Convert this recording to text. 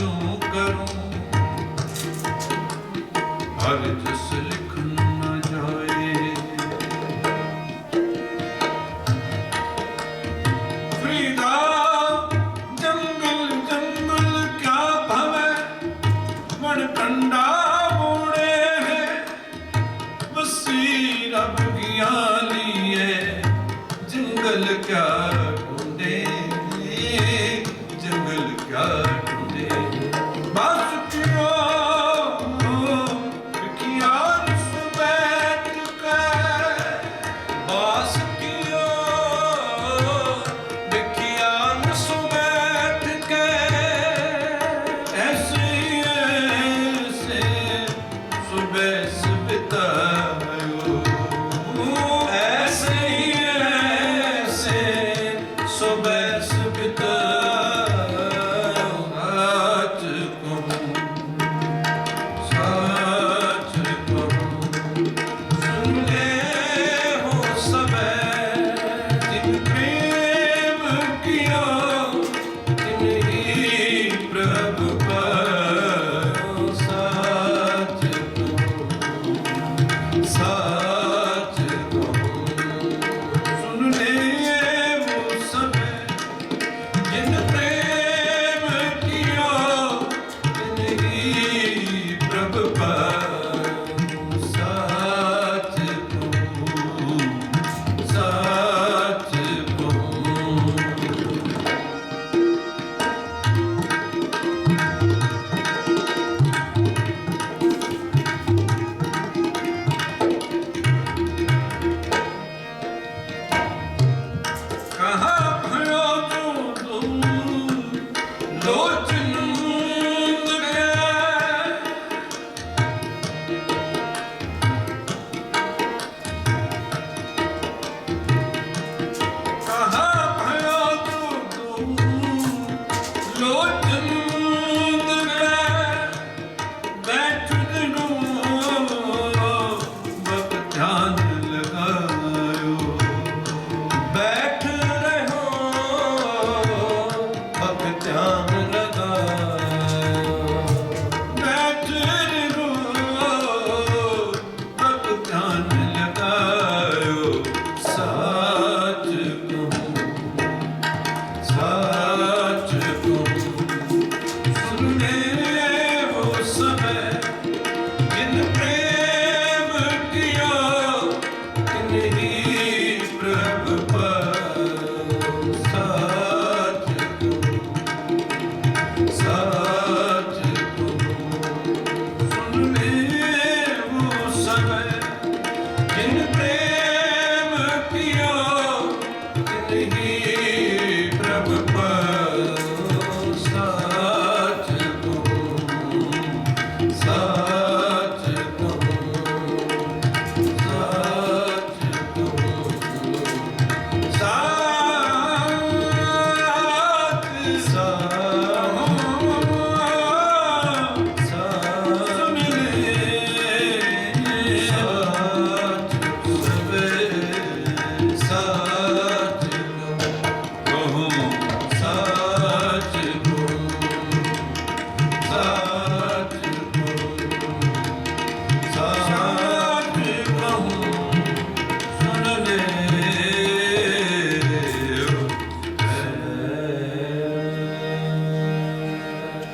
ਤੂੰ ਹਰ ਜਿਸ ਲਿਖਣ ਨਾ ਜਾਏ। ਫਰੀਦਾ, ਜੰਗਲ ਜੰਗਲ ਕਾ ਭਵੇ? ਮਨ ਕੰਡਾ ਮੋੜੇ ਵਸੀ ਰੱਬ